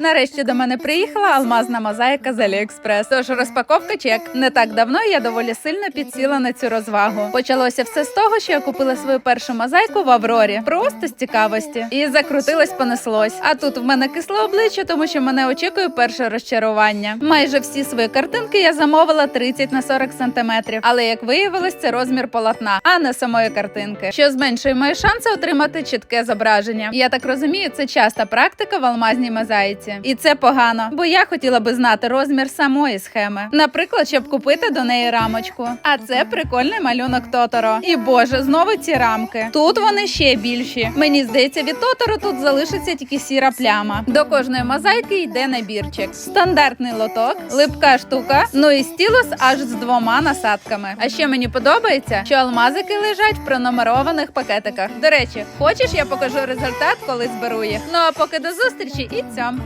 Нарешті до мене приїхала алмазна мозаїка з Аліекспрес. Тож розпаковка чек. Не так давно я доволі сильно підсіла на цю розвагу. Почалося все з того, що я купила свою першу мозаїку в Аврорі. Просто з цікавості. І закрутилось, понеслось. А тут в мене кисле обличчя, тому що мене очікує перше розчарування. Майже всі свої картинки я замовила 30 на 40 сантиметрів. Але як виявилось, це розмір полотна, а не самої картинки, що зменшує мої шанси отримати чітке зображення. Я так розумію, це часта практика в алмазній мозаїці. І це погано, бо я хотіла би знати розмір самої схеми. Наприклад, щоб купити до неї рамочку. А це прикольний малюнок Тоторо. І боже, знову ці рамки. Тут вони ще більші. Мені здається, від Тоторо тут залишиться тільки сіра пляма. До кожної мозаїки йде набірчик. Стандартний лоток, липка штука, ну і стілус аж з двома насадками. А ще мені подобається, що алмазики лежать в пронумерованих пакетиках. До речі, хочеш, я покажу результат, коли зберу їх. Ну а поки до зустрічі і цьом.